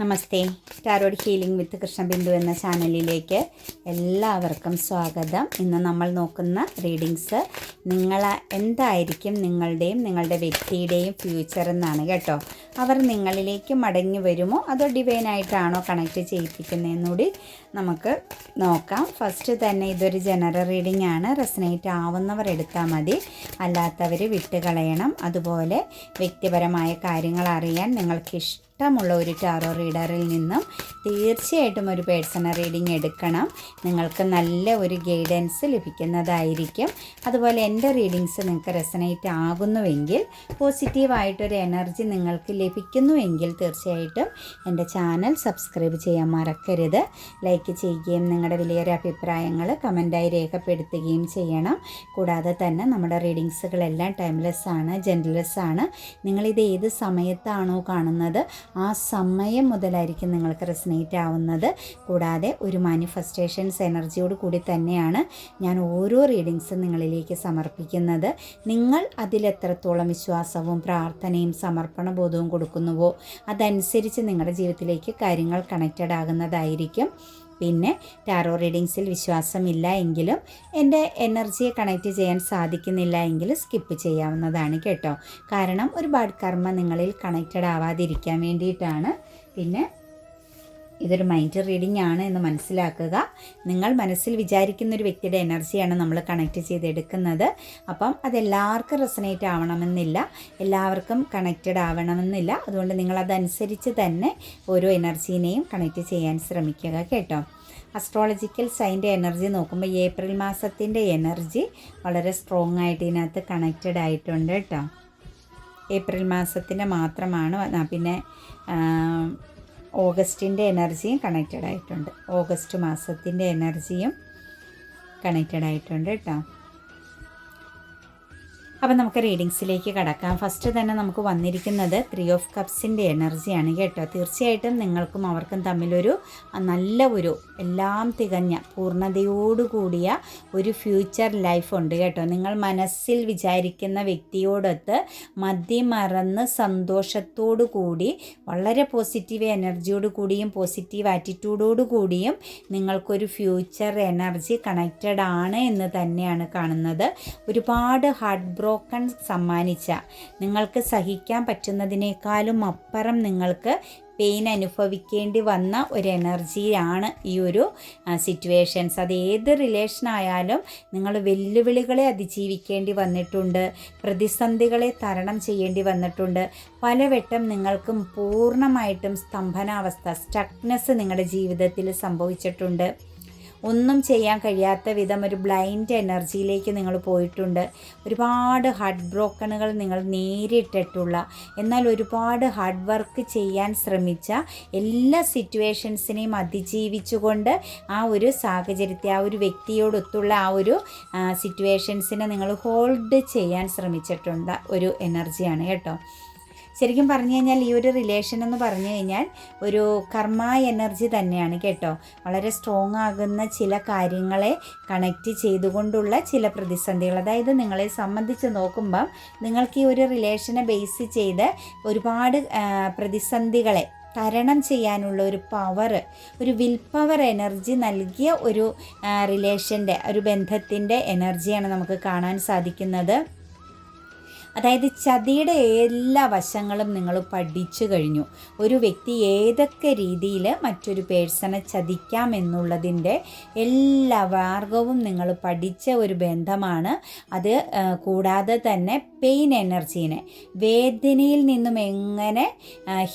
Namaste. Tarot healing with Krishnabindu എന്ന ചാനലിലേക്ക് എല്ലാവർക്കും സ്വാഗതം. ഇന്ന് നമ്മൾ നോക്കുന്ന റീഡിങ്സ് നിങ്ങൾ എന്തായിരിക്കും നിങ്ങളുടെയും നിങ്ങളുടെ വ്യക്തിയുടെയും ഫ്യൂച്ചർ എന്നാണ് കേട്ടോ. അവർ നിങ്ങളിലേക്ക് മടങ്ങി വരുമോ? അതോ ഡിവൈനായിട്ടാണോ കണക്ട് ചെയ്യിപ്പിക്കുന്നതെന്നുകൂടി നമുക്ക് നോക്കാം. ഫസ്റ്റ് തന്നെ ഇതൊരു ജനറൽ റീഡിംഗ് ആണ്. റെസനേറ്റ് ആവുന്നവർ എടുത്താൽ മതി. അല്ലാത്തവർ വിട്ടുകളയണം അതുപോലെ വ്യക്തിപരമായ കാര്യങ്ങൾ അറിയാൻ നിങ്ങൾക്ക് ഇഷ്ടമുള്ള ഒരു ടാറോ റീഡറിൽ നിന്നും തീർച്ചയായിട്ടും ഒരു പേഴ്സണൽ റീഡിംഗ് എടുക്കണം. നിങ്ങൾക്ക് നല്ല ഒരു ഗൈഡൻസ് ലഭിക്കുന്നതായിരിക്കും. അതുപോലെ എന്റെ റീഡിങ്സ് നിങ്ങൾക്ക് റെസനേറ്റ് ആകുന്നുവെങ്കിൽ പോസിറ്റീവായിട്ടൊരു എനർജി നിങ്ങൾക്ക് ലഭിക്കുന്നുവെങ്കിൽ തീർച്ചയായിട്ടും എന്റെ ചാനൽ സബ്സ്ക്രൈബ് ചെയ്യാൻ മറക്കരുത്. ലൈക്ക് ചെയ്യുകയും നിങ്ങളുടെ വലിയൊരു അഭിപ്രായങ്ങൾ കമന്റായി രേഖപ്പെടുത്തുകയും ചെയ്യണം. കൂടാതെ തന്നെ നമ്മുടെ റീഡിങ്സുകളെല്ലാം ടൈംലെസ് ആണ് ജെൻഡ്ലെസ് ആണ്. നിങ്ങളിത് ഏത് സമയത്താണോ കാണുന്നത് ആ സമയം മുതലായിരിക്കും നിങ്ങൾക്ക് റെസിനേറ്റ് ആവുന്നത്. കൂടാതെ ഒരു മാനിഫെസ്റ്റേഷൻസ് എനർജിയോട് കൂടി തന്നെയാണ് ഞാൻ ഓരോ റീഡിങ്സും നിങ്ങളിലേക്ക് സമർപ്പിക്കുന്നത്. നിങ്ങൾ അതിലെത്രത്തോളം വിശ്വാസവും പ്രാർത്ഥനയും സമർപ്പണ ബോധവും കൊടുക്കുന്നുവോ അതനുസരിച്ച് നിങ്ങളുടെ ജീവിതത്തിലേക്ക് കാര്യങ്ങൾ കണക്റ്റഡ് ആകുന്നതായിരിക്കും. പിന്നെ ടാറോ റീഡിങ്സിൽ വിശ്വാസമില്ല എങ്കിലും എന്റെ എനർജിയെ കണക്റ്റ് ചെയ്യാൻ സാധിക്കുന്നില്ല എങ്കിൽ സ്കിപ്പ് ചെയ്യാവുന്നതാണ് കേട്ടോ. കാരണം ഒരുപാട് കർമ്മ നിങ്ങളിൽ കണക്റ്റഡ് ആവാതിരിക്കാൻ വേണ്ടിയിട്ടാണ്. പിന്നെ ഇതൊരു മൈൻഡ് റീഡിംഗ് ആണ് എന്ന് മനസ്സിലാക്കുക. നിങ്ങൾ മനസ്സിൽ വിചാരിക്കുന്ന ഒരു വ്യക്തിയുടെ എനർജിയാണ് നമ്മൾ കണക്ട് ചെയ്തെടുക്കുന്നത്. അപ്പം അതെല്ലാവർക്കും റെസനേറ്റ് ആവണമെന്നില്ല. എല്ലാവർക്കും കണക്റ്റഡ് ആവണമെന്നില്ല. അതുകൊണ്ട് നിങ്ങൾ അതനുസരിച്ച് തന്നെ ഓരോ എനർജീനെയും കണക്ട് ചെയ്യാൻ ശ്രമിക്കുക കേട്ടോ. അസ്ട്രോളജിക്കൽ സൈന്റെ എനർജി നോക്കുമ്പോൾ ഏപ്രിൽ മാസത്തിന്റെ എനർജി വളരെ സ്ട്രോങ് ആയിട്ട് ഇതിനകത്ത് കണക്റ്റഡ് ആയിട്ടുണ്ട് കേട്ടോ. ഏപ്രിൽ മാസത്തിന്റെ മാത്രമാണ് പിന്നെ ഓഗസ്റ്റിന്റെ എനർജിയും കണക്റ്റഡ് ആയിട്ടുണ്ട് ഓഗസ്റ്റ് മാസത്തിന്റെ എനർജിയും കണക്റ്റഡ് ആയിട്ടുണ്ട് കേട്ടോ. അപ്പം നമുക്ക് റീഡിങ്സിലേക്ക് കടക്കാം. ഫസ്റ്റ് തന്നെ നമുക്ക് വന്നിരിക്കുന്നത് ത്രീ ഓഫ് കപ്സിന്റെ എനർജിയാണ് കേട്ടോ. തീർച്ചയായിട്ടും നിങ്ങൾക്കും അവർക്കും തമ്മിലൊരു നല്ല ഒരു എല്ലാം തികഞ്ഞ പൂർണതയോടുകൂടിയ ഒരു ഫ്യൂച്ചർ ലൈഫ് ഉണ്ട് കേട്ടോ. നിങ്ങൾ മനസ്സിൽ വിചാരിക്കുന്ന വ്യക്തിയോടൊത്ത് മദ്യമറന്ന് സന്തോഷത്തോടു കൂടി വളരെ പോസിറ്റീവ് എനർജിയോട് കൂടിയും പോസിറ്റീവ് ആറ്റിറ്റ്യൂഡോടു കൂടിയും നിങ്ങൾക്കൊരു ഫ്യൂച്ചർ എനർജി കണക്റ്റഡ് ആണ് എന്ന് തന്നെയാണ് കാണുന്നത്. ഒരുപാട് ഹാർട്ട് ബ്രോക്കൺ സമ്മാനിച്ച. നിങ്ങൾക്ക് സഹിക്കാൻ പറ്റുന്നതിനേക്കാളും അപ്പുറം നിങ്ങൾക്ക് പെയിൻ അനുഭവിക്കേണ്ടി വന്ന ഒരു എനർജിയാണ് ഈ ഒരു സിറ്റുവേഷൻസ് അത് ഏത് റിലേഷൻ ആയാലും നിങ്ങൾ വെല്ലുവിളികളെ അതിജീവിക്കേണ്ടി വന്നിട്ടുണ്ട്. പ്രതിസന്ധികളെ തരണം ചെയ്യേണ്ടി വന്നിട്ടുണ്ട്. പലവട്ടം നിങ്ങൾക്കും പൂർണമായിട്ടും സ്തംഭനാവസ്ഥ സ്റ്റക്നെസ് നിങ്ങളുടെ ജീവിതത്തിൽ സംഭവിച്ചിട്ടുണ്ട്. ഒന്നും ചെയ്യാൻ കഴിയാത്ത വിധം ഒരു ബ്ലൈൻഡ് എനർജിയിലേക്ക് നിങ്ങൾ പോയിട്ടുണ്ട്. ഒരുപാട് ഹാർട്ട് ബ്രോക്കണുകൾ നിങ്ങൾ നേരിട്ടിട്ടുള്ള എന്നാൽ ഒരുപാട് ഹാർഡ് വർക്ക് ചെയ്യാൻ ശ്രമിച്ച എല്ലാ സിറ്റുവേഷൻസിനെയും അതിജീവിച്ചുകൊണ്ട് ആ ഒരു സാഹചര്യത്തെ ആ ഒരു വ്യക്തിയോടൊത്തുള്ള ആ ഒരു സിറ്റുവേഷൻസിനെ നിങ്ങൾ ഹോൾഡ് ചെയ്യാൻ ശ്രമിച്ചിട്ടുണ്ട്. ഒരു എനർജിയാണ് കേട്ടോ. ശരിക്കും പറഞ്ഞു കഴിഞ്ഞാൽ ഈ ഒരു റിലേഷൻ എന്ന് പറഞ്ഞു കഴിഞ്ഞാൽ ഒരു കർമ്മ എനർജി തന്നെയാണ് കേട്ടോ. വളരെ സ്ട്രോങ് ആകുന്ന ചില കാര്യങ്ങളെ കണക്റ്റ് ചെയ്തുകൊണ്ടുള്ള ചില പ്രതിസന്ധികൾ. അതായത് നിങ്ങളെ സംബന്ധിച്ച് നോക്കുമ്പം നിങ്ങൾക്ക് ഈ ഒരു റിലേഷനെ ബേസ് ചെയ്ത് ഒരുപാട് പ്രതിസന്ധികളെ തരണം ചെയ്യാനുള്ള ഒരു പവർ ഒരു വിൽ പവർ എനർജി നൽകിയ ഒരു റിലേഷന്റെ ഒരു ബന്ധത്തിന്റെ എനർജിയാണ് നമുക്ക് കാണാൻ സാധിക്കുന്നത്. അതായത് ചതിയുടെ എല്ലാ വശങ്ങളും നിങ്ങൾ പഠിച്ചു കഴിഞ്ഞു. ഒരു വ്യക്തി ഏതൊക്കെ രീതിയിൽ മറ്റൊരു പേഴ്സണെ ചതിക്കാം എന്നുള്ളതിന്റെ എല്ലാ മാർഗവും നിങ്ങൾ പഠിച്ച ഒരു ബന്ധമാണ്. അത് കൂടാതെ തന്നെ പെയിൻ എനർജീനെ വേദനയിൽ നിന്നും എങ്ങനെ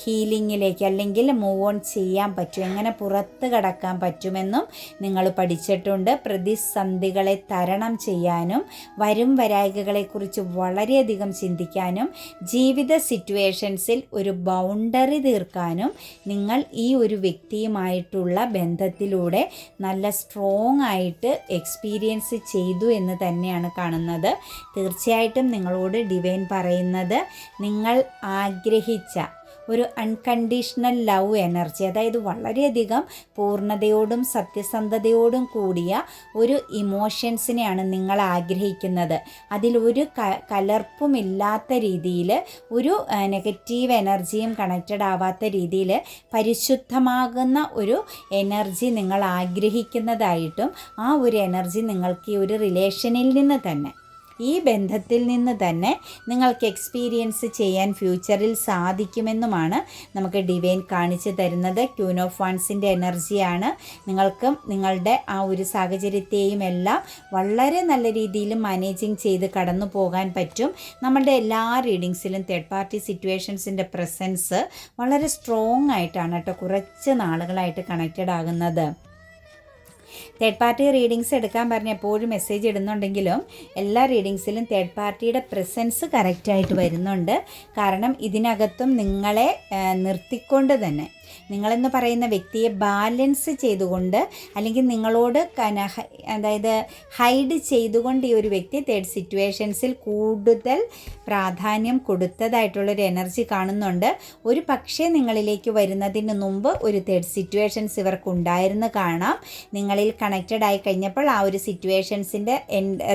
ഹീലിങ്ങിലേക്ക് അല്ലെങ്കിൽ മൂവ് ഓൺ ചെയ്യാൻ പറ്റും എങ്ങനെ പുറത്ത് കടക്കാൻ പറ്റുമെന്നും നിങ്ങൾ പഠിച്ചിട്ടുണ്ട്. പ്രതിസന്ധികളെ തരണം ചെയ്യാനും വരും വരായികകളെക്കുറിച്ച് വളരെയധികം ചിന്തിക്കാനും ജീവിത സിറ്റുവേഷൻസിൽ ഒരു ബൗണ്ടറി തീർക്കാനും നിങ്ങൾ ഈ ഒരു വ്യക്തിയുമായിട്ടുള്ള ബന്ധത്തിലൂടെ നല്ല സ്ട്രോങ് ആയിട്ട് എക്സ്പീരിയൻസ് ചെയ്തു എന്ന് തന്നെയാണ് കാണുന്നത്. തീർച്ചയായിട്ടും നിങ്ങളോട് ഡിവൈൻ പറയുന്നത് നിങ്ങൾ ആഗ്രഹിച്ച ഒരു അൺകണ്ടീഷണൽ ലവ് എനർജി അതായത് വളരെയധികം പൂർണതയോടും സത്യസന്ധതയോടും കൂടിയ ഒരു ഇമോഷൻസിനെയാണ് നിങ്ങൾ ആഗ്രഹിക്കുന്നത്. അതിലൊരു ക കലർപ്പുമില്ലാത്ത രീതിയിൽ ഒരു നെഗറ്റീവ് എനർജിയും കണക്റ്റഡ് ആവാത്ത രീതിയിൽ പരിശുദ്ധമാകുന്ന ഒരു എനർജി നിങ്ങൾ ആഗ്രഹിക്കുന്നതായിട്ടും ആ ഒരു എനർജി നിങ്ങൾക്ക് ഈ ഒരു റിലേഷനിൽ നിന്ന് തന്നെ ഈ ബന്ധത്തിൽ നിന്ന് തന്നെ നിങ്ങൾക്ക് എക്സ്പീരിയൻസ് ചെയ്യാൻ ഫ്യൂച്ചറിൽ സാധിക്കുമെന്നുമാണ് നമുക്ക് ഡിവൈൻ കാണിച്ചു തരുന്നത്. ക്യൂൻ ഓഫ് വൺസിന്റെ എനർജിയാണ് നിങ്ങൾക്കും നിങ്ങളുടെ ആ ഒരു സാഹചര്യത്തെയും എല്ലാം വളരെ നല്ല രീതിയിൽ മാനേജിങ് ചെയ്ത് കടന്നു പോകാൻ പറ്റും. നമ്മളുടെ എല്ലാ റീഡിങ്സിലും തേർഡ് പാർട്ടി സിറ്റുവേഷൻസിന്റെ പ്രസൻസ് വളരെ സ്ട്രോങ് ആയിട്ടാണ് കേട്ടോ കുറച്ച് നാളുകളായിട്ട് കണക്റ്റഡ് ആകുന്നത്. തേർഡ് പാർട്ടി റീഡിങ്സ് എടുക്കാൻ പറഞ്ഞ് എപ്പോഴും മെസ്സേജ് ഇടുന്നുണ്ടെങ്കിലും എല്ലാ റീഡിങ്സിലും തേർഡ് പാർട്ടിയുടെ പ്രസൻസ് കറക്റ്റായിട്ട് വരുന്നുണ്ട്. കാരണം ഇതിനകത്തും നിങ്ങളെ നിർത്തിക്കൊണ്ട് തന്നെ. നിങ്ങളെന്ന് പറയുന്ന വ്യക്തിയെ ബാലൻസ് ചെയ്തുകൊണ്ട് അല്ലെങ്കിൽ നിങ്ങളോട് അതായത് ഹൈഡ് ചെയ്തുകൊണ്ട് ഈ ഒരു വ്യക്തി തേർഡ് സിറ്റുവേഷൻസിൽ കൂടുതൽ പ്രാധാന്യം കൊടുത്തതായിട്ടുള്ളൊരു എനർജി കാണുന്നുണ്ട്. ഒരു പക്ഷേ നിങ്ങളിലേക്ക് വരുന്നതിന് മുമ്പ് ഒരു തേർഡ് സിറ്റുവേഷൻസ് ഇവർക്ക് ഉണ്ടായിരുന്നു കാണാം. നിങ്ങളിൽ കണക്റ്റഡ് ആയി കഴിഞ്ഞപ്പോൾ ആ ഒരു സിറ്റുവേഷൻസിന്റെ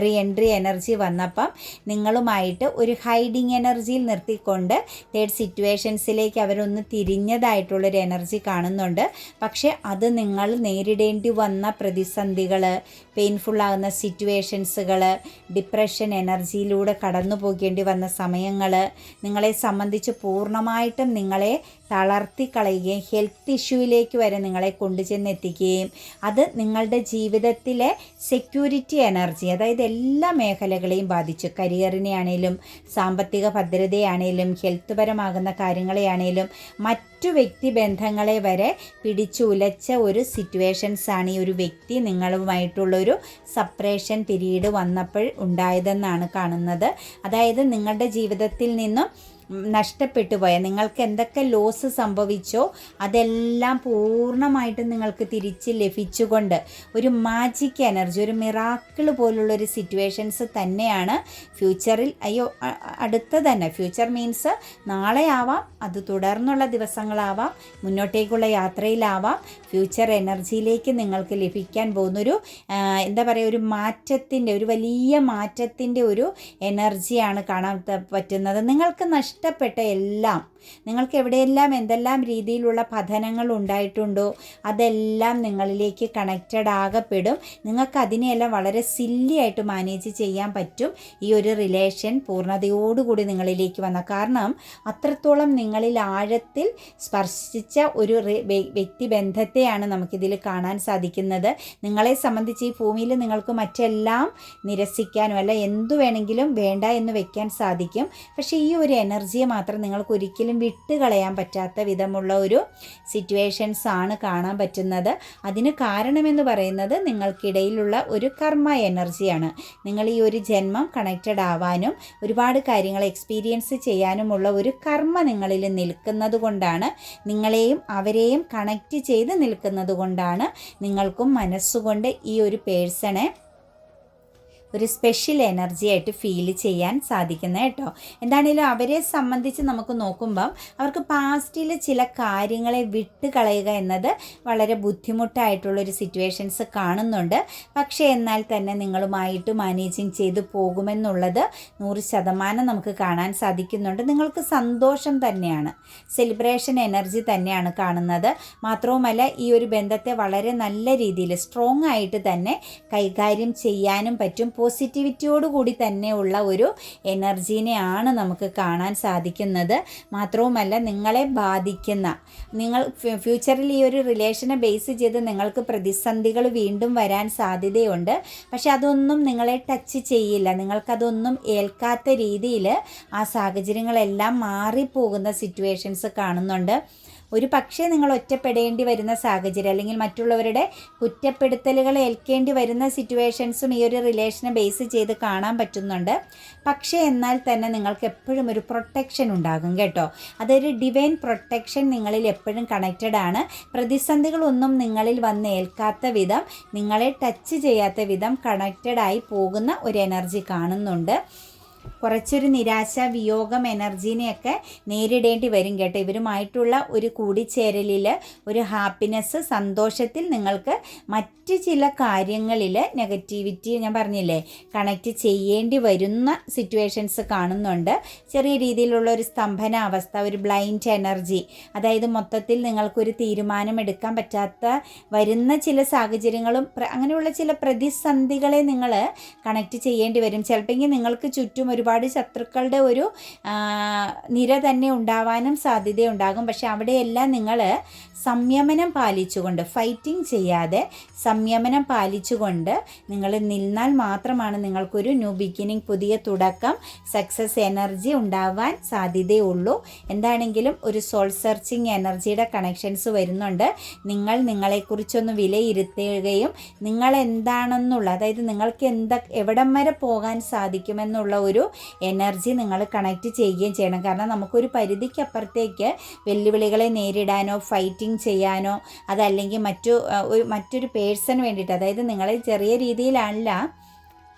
റീ എൻട്രി എനർജി വന്നപ്പം നിങ്ങളുമായിട്ട് ഒരു ഹൈഡിങ് എനർജിയിൽ നിർത്തിക്കൊണ്ട് തേർഡ് സിറ്റുവേഷൻസിലേക്ക് അവരൊന്ന് തിരിഞ്ഞതായിട്ടുള്ളൊരു എനർജി കാണുന്നുണ്ട്. പക്ഷേ അത് നിങ്ങൾ നേരിടേണ്ടി വന്ന പ്രതിസന്ധികൾ ആകുന്ന സിറ്റുവേഷൻസുകൾ ഡിപ്രഷൻ എനർജിയിലൂടെ കടന്നു പോകേണ്ടി വന്ന സമയങ്ങൾ നിങ്ങളെ സംബന്ധിച്ച് പൂർണമായിട്ടും നിങ്ങളെ തളർത്തി കളയുകയും ഹെൽത്ത് ഇഷ്യൂവിലേക്ക് വരെ നിങ്ങളെ കൊണ്ടുചെന്ന് എത്തിക്കുകയും അത് നിങ്ങളുടെ ജീവിതത്തിലെ സെക്യൂരിറ്റി എനർജി അതായത് എല്ലാ മേഖലകളെയും ബാധിച്ചു. കരിയറിനെ ആണേലും സാമ്പത്തിക ഭദ്രതയാണെങ്കിലും ഹെൽത്ത് പരമാകുന്ന കാര്യങ്ങളെയാണേലും മറ്റു വ്യക്തി ബന്ധങ്ങളെ വരെ പിടിച്ചുലച്ച ഒരു സിറ്റുവേഷൻസാണ് ഈ ഒരു വ്യക്തി. നിങ്ങളുമായിട്ടുള്ളൊരു സപ്പറേഷൻ പിരീഡ് വന്നപ്പോൾ ഉണ്ടായതെന്നാണ് കാണുന്നത്. അതായത് നിങ്ങളുടെ ജീവിതത്തിൽ നിന്നും നഷ്ടപ്പെട്ടു പോയ നിങ്ങൾക്ക് എന്തൊക്കെ ലോസ് സംഭവിച്ചോ അതെല്ലാം പൂർണമായിട്ടും നിങ്ങൾക്ക് തിരിച്ച് ലഭിച്ചുകൊണ്ട് ഒരു മാജിക് എനർജി ഒരു മിറാക്കിൾ പോലുള്ള ഒരു സിറ്റുവേഷൻസ് തന്നെയാണ് ഫ്യൂച്ചറിൽ അയ്യോ അടുത്ത് തന്നെ. ഫ്യൂച്ചർ മീൻസ് നാളെ ആവാം അത് തുടർന്നുള്ള ദിവസങ്ങളാവാം മുന്നോട്ടേക്കുള്ള യാത്രയിലാവാം. ഫ്യൂച്ചർ എനർജിയിലേക്ക് നിങ്ങൾക്ക് ലഭിക്കാൻ പോകുന്നൊരു എന്താ പറയുക ഒരു മാറ്റത്തിന്റെ ഒരു വലിയ മാറ്റത്തിന്റെ ഒരു എനർജിയാണ് കാണാൻ പറ്റുന്നത്. നിങ്ങൾക്ക് നഷ്ടപ്പെട്ട എല്ലാം നിങ്ങൾക്ക് എവിടെയെല്ലാം എന്തെല്ലാം രീതിയിലുള്ള പഠനങ്ങൾ ഉണ്ടായിട്ടുണ്ടോ അതെല്ലാം നിങ്ങളിലേക്ക് കണക്റ്റഡ് ആകപ്പെടും. നിങ്ങൾക്ക് അതിനെയെല്ലാം വളരെ സില്ലി ആയിട്ട് മാനേജ് ചെയ്യാൻ പറ്റും. ഈ ഒരു റിലേഷൻ പൂർണതയോടുകൂടി നിങ്ങളിലേക്ക് വന്ന കാരണം അത്രത്തോളം നിങ്ങളിൽ ആഴത്തിൽ സ്പർശിച്ച ഒരു വ്യക്തി ബന്ധത്തെയാണ് വ്യക്തിബന്ധത്തെയാണ് നമുക്കിതിൽ കാണാൻ സാധിക്കുന്നത്. നിങ്ങളെ സംബന്ധിച്ച് ഈ ഭൂമിയിൽ നിങ്ങൾക്ക് മറ്റെല്ലാം നിരസിക്കാനും അല്ല എന്തു വേണമെങ്കിലും വേണ്ട എന്ന് വെക്കാൻ സാധിക്കും. പക്ഷേ ഈ ഒരു എനർജിയെ മാത്രം നിങ്ങൾക്ക് ഒരിക്കലും വിട്ടുകളയാൻ പറ്റാത്ത വിധമുള്ള ഒരു സിറ്റുവേഷൻസ് ആണ് കാണാൻ പറ്റുന്നത്. അതിന് കാരണമെന്ന് പറയുന്നത് നിങ്ങൾക്കിടയിലുള്ള ഒരു കർമ്മ എനർജിയാണ് നിങ്ങൾ ഈ ഒരു ജന്മം കണക്റ്റഡ് ആവാനും ഒരുപാട് കാര്യങ്ങൾ എക്സ്പീരിയൻസ് ചെയ്യാനുമുള്ള ഒരു കർമ്മ നിങ്ങളിൽ നിൽക്കുന്നത് കൊണ്ടാണ് നിങ്ങളെയും അവരെയും കണക്റ്റ് ചെയ്ത് നിൽക്കുന്നത് കൊണ്ടാണ് നിങ്ങൾക്കും മനസ്സുകൊണ്ട് ഈ ഒരു പേഴ്സണെ ഒരു സ്പെഷ്യൽ എനർജി ആയിട്ട് ഫീൽ ചെയ്യാൻ സാധിക്കുന്നത് കേട്ടോ. എന്താണെങ്കിലും അവരെ സംബന്ധിച്ച് നമുക്ക് നോക്കുമ്പം അവർക്ക് പാസ്റ്റിൽ ചില കാര്യങ്ങളെ വിട്ട് കളയുക എന്നത് വളരെ ബുദ്ധിമുട്ടായിട്ടുള്ളൊരു സിറ്റുവേഷൻസ് കാണുന്നുണ്ട്. പക്ഷേ എന്നാൽ തന്നെ നിങ്ങളുമായിട്ട് മാനേജിങ് ചെയ്ത് പോകുമെന്നുള്ളത് നൂറ് ശതമാനം നമുക്ക് കാണാൻ സാധിക്കുന്നുണ്ട്. നിങ്ങൾക്ക് സന്തോഷം തന്നെയാണ്. സെലിബ്രേഷൻ എനർജി തന്നെയാണ് കാണുന്നത്. മാത്രവുമല്ല ഈ ഒരു ബന്ധത്തെ വളരെ നല്ല രീതിയിൽ സ്ട്രോങ് ആയിട്ട് തന്നെ കൈകാര്യം ചെയ്യാനും പറ്റും. പോസിറ്റിവിറ്റിയോട് കൂടി തന്നെയുള്ള ഒരു എനർജീനെയാണ് നമുക്ക് കാണാൻ സാധിക്കുന്നത്. മാത്രവുമല്ല നിങ്ങളെ ബാധിക്കുന്ന നിങ്ങൾ ഫ്യൂച്ചറിൽ ഈ ഒരു റിലേഷനെ ബേസ് ചെയ്ത് നിങ്ങൾക്ക് പ്രതിസന്ധികൾ വീണ്ടും വരാൻ സാധ്യതയുണ്ട്. പക്ഷെ അതൊന്നും നിങ്ങളെ ടച്ച് ചെയ്യില്ല. നിങ്ങൾക്കതൊന്നും ഏൽക്കാത്ത രീതിയിൽ ആ സാഹചര്യങ്ങളെല്ലാം മാറിപ്പോകുന്ന സിറ്റുവേഷൻസ് കാണുന്നുണ്ട്. ഒരു പക്ഷേ നിങ്ങൾ ഒറ്റപ്പെടേണ്ടി വരുന്ന സാഹചര്യം അല്ലെങ്കിൽ മറ്റുള്ളവരുടെ കുറ്റപ്പെടുത്തലുകൾ ഏൽക്കേണ്ടി വരുന്ന സിറ്റുവേഷൻസും ഈ ഒരു റിലേഷനെ ബേസ് ചെയ്ത് കാണാൻ പറ്റുന്നുണ്ട്. പക്ഷേ എന്നാൽ തന്നെ നിങ്ങൾക്ക് എപ്പോഴും ഒരു പ്രൊട്ടക്ഷൻ ഉണ്ടാകും കേട്ടോ. അതൊരു ഡിവൈൻ പ്രൊട്ടക്ഷൻ നിങ്ങളിൽ എപ്പോഴും കണക്റ്റഡ് ആണ്. പ്രതിസന്ധികളൊന്നും നിങ്ങളിൽ വന്ന് ഏൽക്കാത്ത വിധം നിങ്ങളെ ടച്ച് ചെയ്യാത്ത വിധം കണക്റ്റഡ് ആയി പോകുന്ന ഒരു എനർജി കാണുന്നുണ്ട്. കുറച്ചൊരു നിരാശ വിയോഗം എനർജീനെയൊക്കെ നേരിടേണ്ടി വരും കേട്ടോ. ഇവരുമായിട്ടുള്ള ഒരു കൂടിച്ചേരലിൽ ഒരു ഹാപ്പിനെസ് സന്തോഷത്തിൽ നിങ്ങൾക്ക് മറ്റ് ചില കാര്യങ്ങളിൽ നെഗറ്റിവിറ്റി ഞാൻ പറഞ്ഞില്ലേ കണക്റ്റ് ചെയ്യേണ്ടി വരുന്ന സിറ്റുവേഷൻസ് കാണുന്നുണ്ട്. ചെറിയ രീതിയിലുള്ള ഒരു സ്തംഭന അവസ്ഥ ഒരു ബ്ലൈൻഡ് എനർജി അതായത് മൊത്തത്തിൽ നിങ്ങൾക്കൊരു തീരുമാനം എടുക്കാൻ പറ്റാത്ത വരുന്ന ചില സാഹചര്യങ്ങളും അങ്ങനെയുള്ള ചില പ്രതിസന്ധികളെ നിങ്ങൾ കണക്റ്റ് ചെയ്യേണ്ടി വരും. ചിലപ്പോൾ നിങ്ങൾക്ക് ചുറ്റും ഒരുപാട് ശത്രുക്കളുടെ ഒരു നിര തന്നെ ഉണ്ടാവാനും സാധ്യതയുണ്ടാകും. പക്ഷെ അവിടെയെല്ലാം നിങ്ങൾ സംയമനം പാലിച്ചുകൊണ്ട് ഫൈറ്റിംഗ് ചെയ്യാതെ സംയമനം പാലിച്ചുകൊണ്ട് നിങ്ങൾ നിന്നാൽ മാത്രമാണ് നിങ്ങൾക്കൊരു ന്യൂ ബിഗിനിങ് പുതിയ തുടക്കം സക്സസ് എനർജി ഉണ്ടാവാൻ സാധ്യതയുള്ളൂ. എന്താണെങ്കിലും ഒരു സോൾ സെർച്ചിങ് എനർജിയുടെ കണക്ഷൻസ് വരുന്നുണ്ട്. നിങ്ങൾ നിങ്ങളെക്കുറിച്ചൊന്ന് വിലയിരുത്തുകയും നിങ്ങൾ എന്താണെന്നുള്ള അതായത് നിങ്ങൾക്ക് എന്താ എവിടം വരെ പോകാൻ സാധിക്കുമെന്നുള്ള ഒരു എനർജി നിങ്ങൾ കണക്ട് ചെയ്യുകയും ചെയ്യണം. കാരണം നമുക്കൊരു പരിധിക്കപ്പുറത്തേക്ക് വെല്ലുവിളികളെ നേരിടാനോ ഫൈറ്റിംഗ് ചെയ്യാനോ അതല്ലെങ്കിൽ മറ്റു ഒരു മറ്റൊരു പേഴ്സൺ വേണ്ടിയിട്ട് അതായത് നിങ്ങളെ ചെറിയ രീതിയിലല്ല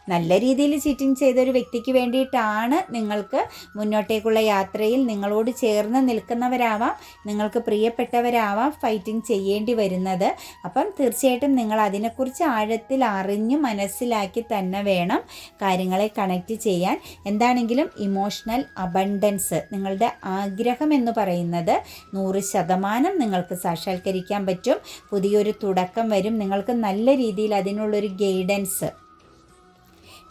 നല്ല രീതിയിൽ ചീറ്റിംഗ് ചെയ്ത ഒരു വ്യക്തിക്ക് വേണ്ടിയിട്ടാണ് നിങ്ങൾക്ക് മുന്നോട്ടേക്കുള്ള യാത്രയിൽ നിങ്ങളോട് ചേർന്ന് നിൽക്കുന്നവരാവാം നിങ്ങൾക്ക് പ്രിയപ്പെട്ടവരാവാം ഫൈറ്റിംഗ് ചെയ്യേണ്ടി വരുന്നത്. അപ്പം തീർച്ചയായിട്ടും നിങ്ങൾ അതിനെക്കുറിച്ച് ആഴത്തിൽ അറിഞ്ഞ് മനസ്സിലാക്കി തന്നെ വേണം കാര്യങ്ങളെ കണക്റ്റ് ചെയ്യാൻ. എന്താണെങ്കിലും ഇമോഷണൽ അബണ്ടൻസ് നിങ്ങളുടെ ആഗ്രഹം എന്ന് പറയുന്നത് നൂറ് ശതമാനം നിങ്ങൾക്ക് സാക്ഷാത്കരിക്കാൻ പറ്റും. പുതിയൊരു തുടക്കം വരും. നിങ്ങൾക്ക് നല്ല രീതിയിൽ അതിനുള്ളൊരു ഗൈഡൻസ്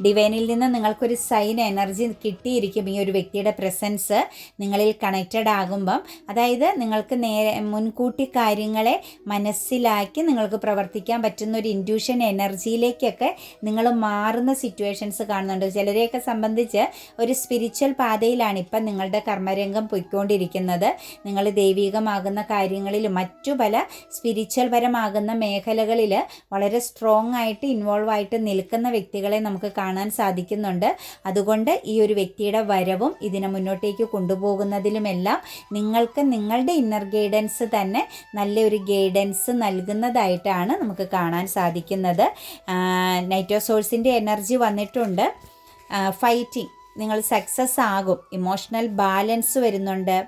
ഡിവൈനിൽ നിന്ന് നിങ്ങൾക്കൊരു സൈൻ എനർജി കിട്ടിയിരിക്കും ഈ ഒരു വ്യക്തിയുടെ പ്രസൻസ് നിങ്ങളിൽ കണക്റ്റഡ് ആകുമ്പം. അതായത് നിങ്ങൾക്ക് നേരെ മുൻകൂട്ടി കാര്യങ്ങളെ മനസ്സിലാക്കി നിങ്ങൾക്ക് പ്രവർത്തിക്കാൻ പറ്റുന്ന ഒരു ഇൻഡ്യൂഷൻ എനർജിയിലേക്കൊക്കെ നിങ്ങൾ മാറുന്ന സിറ്റുവേഷൻസ് കാണുന്നുണ്ട്. ചിലരെയൊക്കെ സംബന്ധിച്ച് ഒരു സ്പിരിച്വൽ പാതയിലാണ് ഇപ്പം നിങ്ങളുടെ കർമ്മരംഗം പൊയ്ക്കൊണ്ടിരിക്കുന്നത്. നിങ്ങൾ ദൈവികമാകുന്ന കാര്യങ്ങളിൽ മറ്റു പല സ്പിരിച്വൽ പരമാകുന്ന മേഖലകളിൽ വളരെ സ്ട്രോങ് ആയിട്ട് ഇൻവോൾവ് ആയിട്ട് നിൽക്കുന്ന വ്യക്തികളെ നമുക്ക് കാണാൻ സാധിക്കുന്നുണ്ട്. അതുകൊണ്ട് ഈ ഒരു വ്യക്തിയുടെ വരവും ഇതിനെ മുന്നോട്ടേക്ക് കൊണ്ടുപോകുന്നതിലുമെല്ലാം നിങ്ങൾക്ക് നിങ്ങളുടെ ഇന്നർ ഗൈഡൻസ് തന്നെ നല്ലൊരു ഗൈഡൻസ് നൽകുന്നതായിട്ടാണ് നമുക്ക് കാണാൻ സാധിക്കുന്നത്. നൈറ്റോ സോഴ്സിന്റെ എനർജി വന്നിട്ടുണ്ട്. ഫൈറ്റിംഗ് നിങ്ങൾ സക്സസ് ആകും. ഇമോഷണൽ ബാലൻസ് വരുന്നുണ്ട്.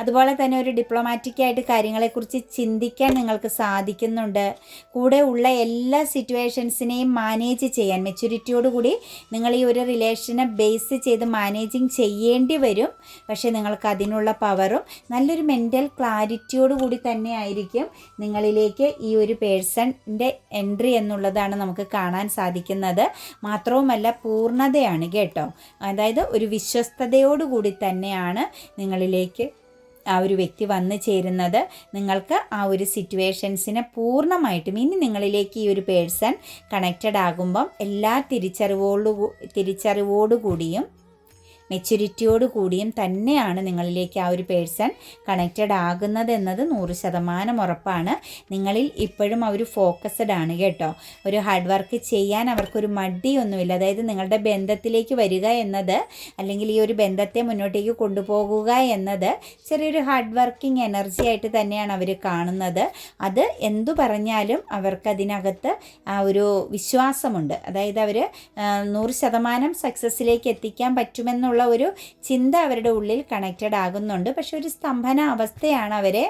അതുപോലെ തന്നെ ഒരു ഡിപ്ലോമാറ്റിക് ആയിട്ട് കാര്യങ്ങളെക്കുറിച്ച് ചിന്തിക്കാൻ നിങ്ങൾക്ക് സാധിക്കുന്നുണ്ട്. കൂടെ ഉള്ള എല്ലാ സിറ്റുവേഷൻസിനെയും മാനേജ് ചെയ്യാൻ മെച്യൂരിറ്റിയോടുകൂടി നിങ്ങൾ ഈ ഒരു റിലേഷനെ ബേസ് ചെയ്ത് മാനേജിങ് ചെയ്യേണ്ടി വരും. പക്ഷേ നിങ്ങൾക്ക് അതിനുള്ള പവറും നല്ലൊരു മെന്റൽ ക്ലാരിറ്റിയോടുകൂടി തന്നെ ആയിരിക്കും നിങ്ങളിലേക്ക് ഈ ഒരു പേഴ്സണിന്റെ എൻട്രി എന്നുള്ളതാണ് നമുക്ക് കാണാൻ സാധിക്കുന്നത്. മാത്രവുമല്ല പൂർണതയാണ് കേട്ടോ. അതായത് ഒരു വിശ്വസ്തയോടുകൂടി തന്നെയാണ് നിങ്ങളിലേക്ക് ആ ഒരു വ്യക്തി വന്നു ചേരുന്നത് നിങ്ങൾക്ക് ആ ഒരു സിറ്റുവേഷൻസിനെ പൂർണമായിട്ടും ഇനി നിങ്ങളിലേക്ക് ഈ ഒരു പേഴ്സൺ കണക്റ്റഡ് ആകുമ്പം എല്ലാ തിരിച്ചറിവോടു തിരിച്ചറിവോടുകൂടിയും മെച്യൂരിറ്റിയോട് കൂടിയും തന്നെയാണ് നിങ്ങളിലേക്ക് ആ ഒരു പേഴ്സൺ കണക്റ്റഡ് ആകുന്നത് എന്നത് നൂറ് ശതമാനം ഉറപ്പാണ്. നിങ്ങളിൽ ഇപ്പോഴും അവർ ഫോക്കസ്ഡ് ആണ് കേട്ടോ. ഒരു ഹാർഡ് വർക്ക് ചെയ്യാൻ അവർക്കൊരു മടിയൊന്നുമില്ല. അതായത് നിങ്ങളുടെ ബന്ധത്തിലേക്ക് വരിക എന്നത് അല്ലെങ്കിൽ ഈ ഒരു ബന്ധത്തെ മുന്നോട്ടേക്ക് കൊണ്ടുപോകുക എന്നത് ചെറിയൊരു ഹാർഡ് വർക്കിംഗ് എനർജി ആയിട്ട് തന്നെയാണ് അവർ കാണുന്നത്. അത് എന്തു പറഞ്ഞാലും അവർക്കതിനകത്ത് ആ ഒരു വിശ്വാസമുണ്ട്. അതായത് അവർ നൂറ് ശതമാനം സക്സസ്സിലേക്ക് എത്തിക്കാൻ പറ്റുമെന്നുള്ള എന്നുള്ള ഒരു ചിന്ത അവരുടെ ഉള്ളിൽ കണക്റ്റഡ് ആകുന്നുണ്ട്. പക്ഷെ ഒരു സ്തംഭന അവസ്ഥയാണ് അവരെ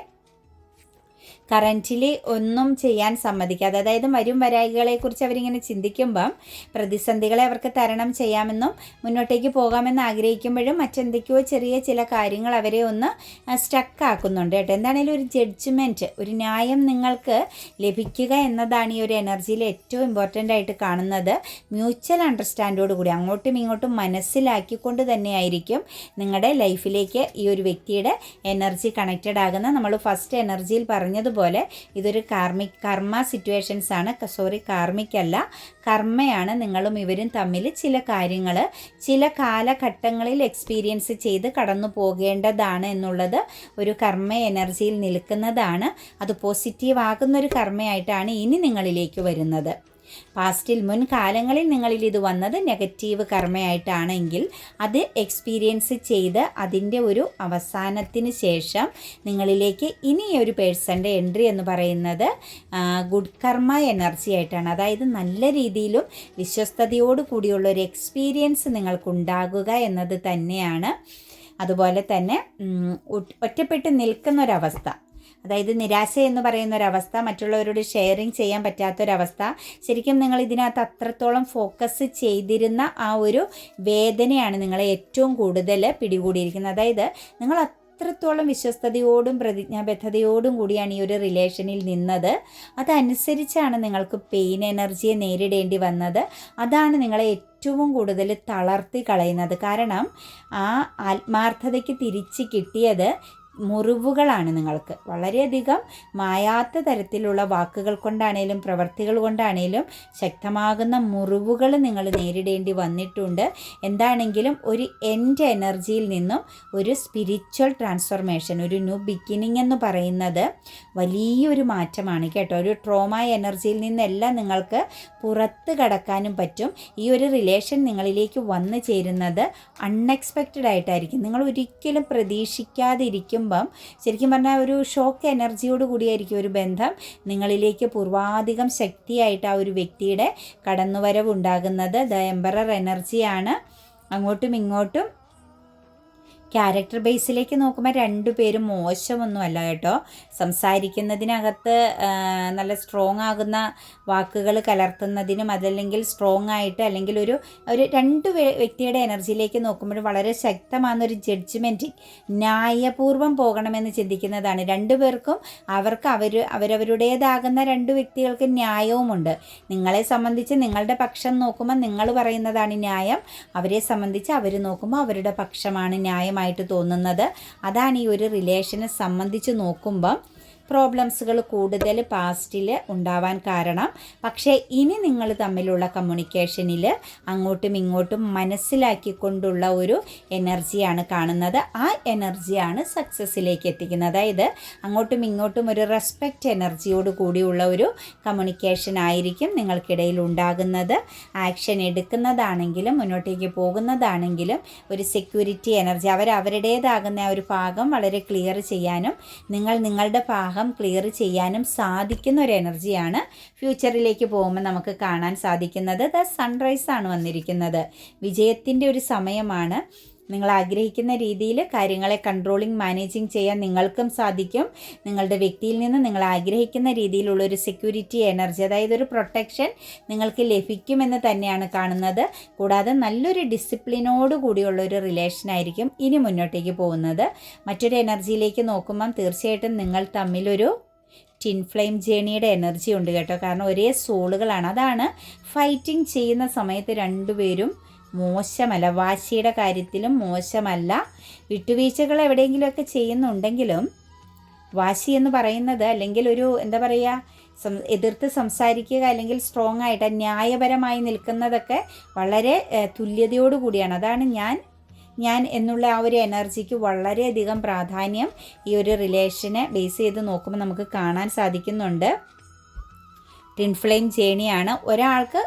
കറന്റിൽ ഒന്നും ചെയ്യാൻ സമ്മതിക്കാതെ അതായത് വരും വരായികളെക്കുറിച്ച് അവരിങ്ങനെ ചിന്തിക്കുമ്പം പ്രതിസന്ധികളെ അവർക്ക് തരണം ചെയ്യാമെന്നും മുന്നോട്ടേക്ക് പോകാമെന്ന് ആഗ്രഹിക്കുമ്പോഴും മറ്റെന്തൊക്കെയോ ചെറിയ ചില കാര്യങ്ങൾ അവരെ ഒന്ന് സ്റ്റക്ക് ആക്കുന്നുണ്ട് കേട്ടോ. എന്താണെങ്കിലും ഒരു ജഡ്ജ്മെന്റ് ഒരു ന്യായം നിങ്ങൾക്ക് ലഭിക്കുക എന്നതാണ് ഈ ഒരു എനർജിയിൽ ഏറ്റവും ഇമ്പോർട്ടന്റ് ആയിട്ട് കാണുന്നത്. മ്യൂച്വൽ അണ്ടർസ്റ്റാൻഡോട് കൂടി അങ്ങോട്ടും ഇങ്ങോട്ടും മനസ്സിലാക്കിക്കൊണ്ട് തന്നെയായിരിക്കും നിങ്ങളുടെ ലൈഫിലേക്ക് ഈ ഒരു വ്യക്തിയുടെ എനർജി കണക്റ്റഡ് ആകുന്ന നമ്മൾ ഫസ്റ്റ് എനർജിയിൽ പറഞ്ഞത് അതുപോലെ ഇതൊരു കാർമിക് കർമ്മ സിറ്റുവേഷൻസ് ആണ്. സോറി കാർമിക്കല്ല കർമ്മയാണ് നിങ്ങളും ഇവരും തമ്മിൽ ചില കാര്യങ്ങൾ ചില കാലഘട്ടങ്ങളിൽ എക്സ്പീരിയൻസ് ചെയ്ത് കടന്നു പോകേണ്ടതാണ് എന്നുള്ളത് ഒരു കർമ്മ എനർജിയിൽ നിൽക്കുന്നതാണ്. അത് പോസിറ്റീവ് ആകുന്നൊരു കർമ്മയായിട്ടാണ് ഇനി നിങ്ങളിലേക്ക് വരുന്നത്. പാസ്റ്റിൽ മുൻകാലങ്ങളിൽ നിങ്ങളിൽ ഇത് വന്നത് നെഗറ്റീവ് കർമ്മയായിട്ടാണെങ്കിൽ അത് എക്സ്പീരിയൻസ് ചെയ്ത് അതിന്റെ ഒരു അവസാനത്തിന് ശേഷം നിങ്ങളിലേക്ക് ഇനി ഒരു പേഴ്സന്റെ എൻട്രി എന്ന് പറയുന്നത് ഗുഡ് കർമ്മ എനർജി ആയിട്ടാണ്. അതായത് നല്ല രീതിയിലും വിശ്വസ്തയോടു കൂടിയുള്ള ഒരു എക്സ്പീരിയൻസ് നിങ്ങൾക്കുണ്ടാകുക എന്നത് തന്നെയാണ്. അതുപോലെ തന്നെ ഒറ്റപ്പെട്ട് നിൽക്കുന്ന ഒരവസ്ഥ അതായത് നിരാശ എന്ന് പറയുന്ന ഒരവസ്ഥ മറ്റുള്ളവരോട് ഷെയറിങ് ചെയ്യാൻ പറ്റാത്തൊരവസ്ഥ. ശരിക്കും നിങ്ങൾ ഇതിനകത്ത് അത്രത്തോളം ഫോക്കസ് ചെയ്തിരുന്ന ആ ഒരു വേദനയാണ് നിങ്ങളെ ഏറ്റവും കൂടുതൽ പിടികൂടിയിരിക്കുന്നത്. അതായത് നിങ്ങൾ അത്രത്തോളം വിശ്വസ്തയോടും പ്രതിജ്ഞാബദ്ധതയോടും കൂടിയാണ് ഈ ഒരു റിലേഷനിൽ നിന്നത്. അതനുസരിച്ചാണ് നിങ്ങൾക്ക് പെയിൻ എനർജിയെ നേരിടേണ്ടി വന്നത്. അതാണ് നിങ്ങളെ ഏറ്റവും കൂടുതൽ തളർത്തി കളയുന്നത്. കാരണം ആ ആത്മാർത്ഥതയ്ക്ക് തിരിച്ച് കിട്ടിയത് മുറിവുകളാണ് നിങ്ങൾക്ക്. വളരെയധികം മായാത്ത തരത്തിലുള്ള വാക്കുകൾ കൊണ്ടാണേലും പ്രവർത്തികൾ കൊണ്ടാണേലും ശക്തമാകുന്ന മുറിവുകൾ നിങ്ങൾ നേരിടേണ്ടി വന്നിട്ടുണ്ട്. എന്താണെങ്കിലും ഒരു എൻഡ് എനർജിയിൽ നിന്നും ഒരു സ്പിരിച്വൽ ട്രാൻസ്ഫോർമേഷൻ ഒരു ന്യൂ ബിഗിനിങ് എന്ന് പറയുന്നത് വലിയൊരു മാറ്റമാണ് കേട്ടോ. ഒരു ട്രോമ എനർജിയിൽ നിന്നെല്ലാം നിങ്ങൾക്ക് പുറത്ത് കടക്കാനും പറ്റും. ഈ ഒരു റിലേഷൻ നിങ്ങളിലേക്ക് വന്നു ചേരുന്നത് അൺഎക്സ്പെക്റ്റഡ് ആയിട്ടായിരിക്കും. നിങ്ങൾ ഒരിക്കലും പ്രതീക്ഷിക്കാതിരിക്കുമ്പം ശരിക്കും പറഞ്ഞാൽ ഒരു ഷോക്ക് എനർജിയോട് കൂടിയായിരിക്കും ഒരു ബന്ധം. നിങ്ങളിലേക്ക് പൂർവാധികം ശക്തിയായിട്ട് ആ ഒരു വ്യക്തിയുടെ കടന്നുവരവ് ഉണ്ടാകുന്നത്. ദ എംബറർ എനർജിയാണ് അങ്ങോട്ടും ഇങ്ങോട്ടും ക്യാരക്ടർ ബേസിലേക്ക് നോക്കുമ്പോൾ രണ്ടുപേരും മോശമൊന്നുമല്ല കേട്ടോ. സംസാരിക്കുന്നതിനകത്ത് നല്ല സ്ട്രോങ് ആകുന്ന വാക്കുകൾ കലർത്തുന്നതിനും അതല്ലെങ്കിൽ സ്ട്രോങ് ആയിട്ട് അല്ലെങ്കിൽ ഒരു ഒരു രണ്ട് വ്യക്തിയുടെ എനർജിയിലേക്ക് നോക്കുമ്പോൾ വളരെ ശക്തമാകുന്നൊരു ജഡ്ജ്മെന്റ് ന്യായപൂർവം പോകണമെന്ന് ചിന്തിക്കുന്നതാണ്. രണ്ടു പേർക്കും അവർക്ക് അവർ അവരവരുടേതാകുന്ന രണ്ട് വ്യക്തികൾക്ക് ന്യായവുമുണ്ട്. നിങ്ങളെ സംബന്ധിച്ച് നിങ്ങളുടെ പക്ഷം നോക്കുമ്പോൾ നിങ്ങൾ പറയുന്നതാണ് ന്യായം. അവരെ സംബന്ധിച്ച് അവർ നോക്കുമ്പോൾ അവരുടെ പക്ഷമാണ് ന്യായമായിട്ട് തോന്നുന്നത്. അതാണ് ഈ ഒരു റിലേഷനെ സംബന്ധിച്ച് നോക്കുമ്പം പ്രോബ്ലംസുകൾ കൂടുതൽ പാസ്റ്റിൽ ഉണ്ടാവാൻ കാരണം. പക്ഷേ ഇനി നിങ്ങൾ തമ്മിലുള്ള കമ്മ്യൂണിക്കേഷനിൽ അങ്ങോട്ടും ഇങ്ങോട്ടും മനസ്സിലാക്കിക്കൊണ്ടുള്ള ഒരു എനർജിയാണ് കാണുന്നത്. ആ എനർജിയാണ് സക്സസ്സിലേക്ക് എത്തിക്കുന്നത്. അതായത് അങ്ങോട്ടും ഇങ്ങോട്ടും ഒരു റെസ്പെക്റ്റ് എനർജിയോട് കൂടിയുള്ള ഒരു കമ്മ്യൂണിക്കേഷൻ ആയിരിക്കും നിങ്ങൾക്കിടയിൽ ഉണ്ടാകുന്നത്. ആക്ഷൻ എടുക്കുന്നതാണെങ്കിലും മുന്നോട്ടേക്ക് പോകുന്നതാണെങ്കിലും ഒരു സെക്യൂരിറ്റി എനർജി അവർ അവരുടേതാകുന്ന ഒരു ഭാഗം വളരെ ക്ലിയർ ചെയ്യാനും നിങ്ങൾ നിങ്ങളുടെ ഭാഗം ക്ലിയർ ചെയ്യാനും സാധിക്കുന്ന ഒരു എനർജിയാണ് ഫ്യൂച്ചറിലേക്ക് പോകുമ്പോൾ നമുക്ക് കാണാൻ സാധിക്കുന്നത്. ദ സൺറൈസ് ആണ് വന്നിരിക്കുന്നത്. വിജയത്തിന്റെ ഒരു സമയമാണ്. നിങ്ങൾ ആഗ്രഹിക്കുന്ന രീതിയിൽ കാര്യങ്ങളെ കൺട്രോളിങ് മാനേജിങ് ചെയ്യാൻ നിങ്ങൾക്കും സാധിക്കും. നിങ്ങളുടെ വ്യക്തിയിൽ നിന്ന് നിങ്ങൾ ആഗ്രഹിക്കുന്ന രീതിയിലുള്ള ഒരു സെക്യൂരിറ്റി എനർജി അതായത് ഒരു പ്രൊട്ടക്ഷൻ നിങ്ങൾക്ക് ലഭിക്കുമെന്ന് തന്നെയാണ് കാണുന്നത്. കൂടാതെ നല്ലൊരു ഡിസിപ്ലിനോട് കൂടിയുള്ള ഒരു റിലേഷൻ ആയിരിക്കും ഇനി മുന്നോട്ടേക്ക് പോകുന്നത്. മറ്റൊരു എനർജിയിലേക്ക് നോക്കുമ്പം തീർച്ചയായിട്ടും നിങ്ങൾ തമ്മിലൊരു ടിൻ ഫ്ലെയിം ജേണിയുടെ എനർജി ഉണ്ട് കേട്ടോ. കാരണം ഒരേ സോളുകളാണ്. അതാണ് ഫൈറ്റിംഗ് ചെയ്യുന്ന സമയത്ത് രണ്ടുപേരും മോശമല്ല. വാശിയുടെ കാര്യത്തിലും മോശമല്ല. വിട്ടുവീഴ്ചകൾ എവിടെയെങ്കിലുമൊക്കെ ചെയ്യുന്നുണ്ടെങ്കിലും വാശി എന്ന് പറയുന്നത് അല്ലെങ്കിൽ ഒരു എന്താ പറയുക എതിർത്ത് സംസാരിക്കുക അല്ലെങ്കിൽ സ്ട്രോങ് ആയിട്ട് ന്യായപരമായി നിൽക്കുന്നതൊക്കെ വളരെ തുല്യതയോടു കൂടിയാണ്. അതാണ് ഞാൻ ഞാൻ എന്നുള്ള ആ ഒരു എനർജിക്ക് വളരെയധികം പ്രാധാന്യം ഈ ഒരു റിലേഷനെ ബേസ് ചെയ്ത് നോക്കുമ്പോൾ നമുക്ക് കാണാൻ സാധിക്കുന്നുണ്ട്. ടിൻ ഫ്ലെയിം ജേണിയാണ് ഒരാൾക്ക്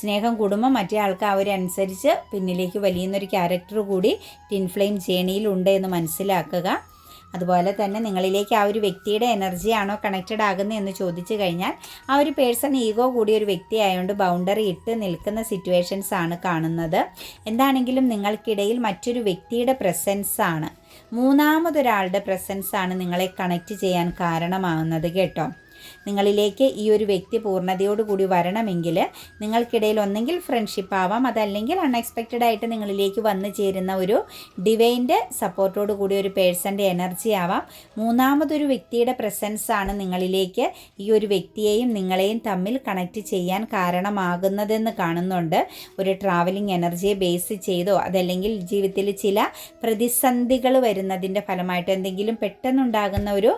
സ്നേഹം കൂടുമ്പോൾ മറ്റേ ആൾക്ക് അവരനുസരിച്ച് പിന്നിലേക്ക് വലിയുന്നൊരു ക്യാരക്ടർ കൂടി ടിൻഫ്ലെയിം ഫ്ലെയിം ജേണിയിലുണ്ട് എന്ന് മനസ്സിലാക്കുക. അതുപോലെ തന്നെ നിങ്ങളിലേക്ക് ആ ഒരു വ്യക്തിയുടെ എനർജിയാണോ കണക്റ്റഡ് ആകുന്നത് എന്ന് ചോദിച്ചു കഴിഞ്ഞാൽ ആ ഒരു പേഴ്സൺ ഈഗോ കൂടിയ ഒരു വ്യക്തി ആയതുകൊണ്ട് ബൗണ്ടറി ഇട്ട് നിൽക്കുന്ന സിറ്റുവേഷൻസ് ആണ് കാണുന്നത്. എന്താണെങ്കിലും നിങ്ങൾക്കിടയിൽ മറ്റൊരു വ്യക്തിയുടെ പ്രസൻസ് ആണ്. മൂന്നാമതൊരാളുടെ പ്രസൻസ് ആണ് നിങ്ങളെ കണക്റ്റ് ചെയ്യാൻ കാരണമാകുന്നത് കേട്ടോ. നിങ്ങളിലേക്ക് ഈ ഒരു വ്യക്തി പൂർണതയോടുകൂടി വരണമെങ്കിൽ നിങ്ങൾക്കിടയിൽ ഒന്നെങ്കിൽ ഫ്രണ്ട്ഷിപ്പ് ആവാം. അതല്ലെങ്കിൽ അൺഎക്സ്പെക്റ്റഡ് ആയിട്ട് നിങ്ങളിലേക്ക് വന്നു ചേരുന്ന ഒരു ഡിവൈന്റെ സപ്പോർട്ടോട് കൂടി ഒരു പേഴ്സന്റെ എനർജി ആവാം. മൂന്നാമതൊരു വ്യക്തിയുടെ പ്രസൻസ് ആണ് നിങ്ങളിലേക്ക് ഈ ഒരു വ്യക്തിയെയും നിങ്ങളെയും തമ്മിൽ കണക്റ്റ് ചെയ്യാൻ കാരണമാകുന്നതെന്ന് കാണുന്നുണ്ട്. ഒരു ട്രാവലിംഗ് എനർജിയെ ബേസ് ചെയ്തോ അതല്ലെങ്കിൽ ജീവിതത്തിൽ ചില പ്രതിസന്ധികൾ വരുന്നതിന്റെ ഫലമായിട്ട് എന്തെങ്കിലും പെട്ടെന്നുണ്ടാകുന്ന ഒരു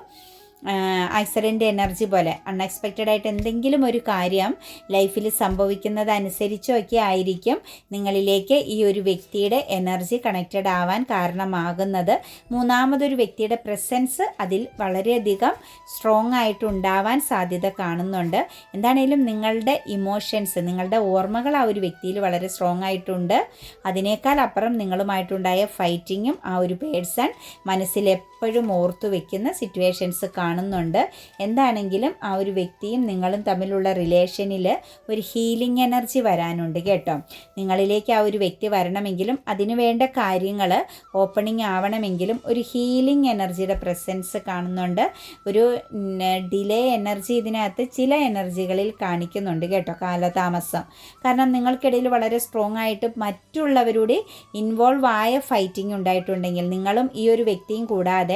ആക്സിഡന്റ് എനർജി പോലെ അൺഎക്സ്പെക്റ്റഡ് ആയിട്ട് എന്തെങ്കിലും ഒരു കാര്യം ലൈഫിൽ സംഭവിക്കുന്നത് അനുസരിച്ചൊക്കെ ആയിരിക്കും നിങ്ങളിലേക്ക് ഈ ഒരു വ്യക്തിയുടെ എനർജി കണക്റ്റഡ് ആവാൻ കാരണമാകുന്നത്. മൂന്നാമതൊരു വ്യക്തിയുടെ പ്രസൻസ് അതിൽ വളരെയധികം സ്ട്രോങ് ആയിട്ട് ഉണ്ടാവാൻ സാധ്യത കാണുന്നുണ്ട്. എന്താണേലും നിങ്ങളുടെ ഇമോഷൻസ് നിങ്ങളുടെ ഓർമ്മകൾ ആ ഒരു വ്യക്തിയിൽ വളരെ സ്ട്രോങ് ആയിട്ടുണ്ട്. അതിനേക്കാൾ അപ്പുറം നിങ്ങളുമായിട്ടുണ്ടായ ഫൈറ്റിങ്ങും ആ ഒരു പേഴ്സൺ മനസ്സിൽ എപ്പോഴും ഓർത്തു വെക്കുന്ന സിറ്റുവേഷൻസ് കാണുന്നുണ്ട്. എന്താണെങ്കിലും ആ ഒരു വ്യക്തിയും നിങ്ങളും തമ്മിലുള്ള റിലേഷനിൽ ഒരു ഹീലിംഗ് എനർജി വരാനുണ്ട് കേട്ടോ. നിങ്ങളിലേക്ക് ആ ഒരു വ്യക്തി വരണമെങ്കിലും അതിനു വേണ്ട കാര്യങ്ങൾ ഓപ്പണിംഗ് ആവണമെങ്കിലും ഒരു ഹീലിംഗ് എനർജിയുടെ പ്രസൻസ് കാണുന്നുണ്ട്. ഒരു ഡിലേ എനർജി ഇതിനകത്ത് ചില എനർജികളിൽ കാണിക്കുന്നുണ്ട് കേട്ടോ കാലതാമസം. കാരണം നിങ്ങൾക്കിടയിൽ വളരെ സ്ട്രോങ് ആയിട്ട് മറ്റുള്ളവരുടെ ഇൻവോൾവ് ആയ ഫൈറ്റിംഗ് ഉണ്ടായിട്ടുണ്ടെങ്കിൽ നിങ്ങളും ഈ ഒരു വ്യക്തിയും കൂടാതെ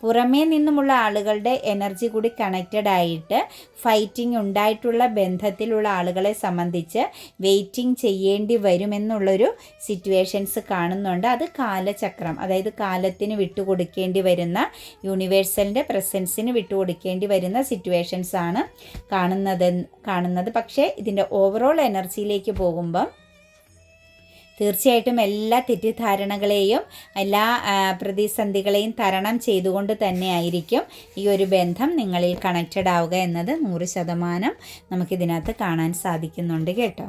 പുറമേ നിന്നുമുള്ള ആളുകളുടെ എനർജി കൂടി കണക്റ്റഡ് ആയിട്ട് ഫൈറ്റിംഗ് ഉണ്ടായിട്ടുള്ള ബന്ധത്തിലുള്ള ആളുകളെ സംബന്ധിച്ച് വെയിറ്റിംഗ് ചെയ്യേണ്ടി വരുമെന്നുള്ളൊരു സിറ്റുവേഷൻസ് കാണുന്നുണ്ട്. അത് കാലചക്രം അതായത് കാലത്തിന് വിട്ടുകൊടുക്കേണ്ടി വരുന്ന യൂണിവേഴ്സലിന്റെ പ്രസൻസിന് വിട്ടുകൊടുക്കേണ്ടി വരുന്ന സിറ്റുവേഷൻസ് ആണ് കാണുന്നത് കാണുന്നത്. പക്ഷേ ഇതിന്റെ ഓവറോൾ എനർജിയിലേക്ക് പോകുമ്പം തീർച്ചയായിട്ടും എല്ലാ തെറ്റിദ്ധാരണകളെയും എല്ലാ പ്രതിസന്ധികളെയും തരണം ചെയ്തുകൊണ്ട് തന്നെ ആയിരിക്കും ഈ ഒരു ബന്ധം നിങ്ങളിൽ കണക്റ്റഡ് ആവുക എന്നത് നൂറ് ശതമാനം നമുക്കിതിനകത്ത് കാണാൻ സാധിക്കുന്നുണ്ട് കേട്ടോ.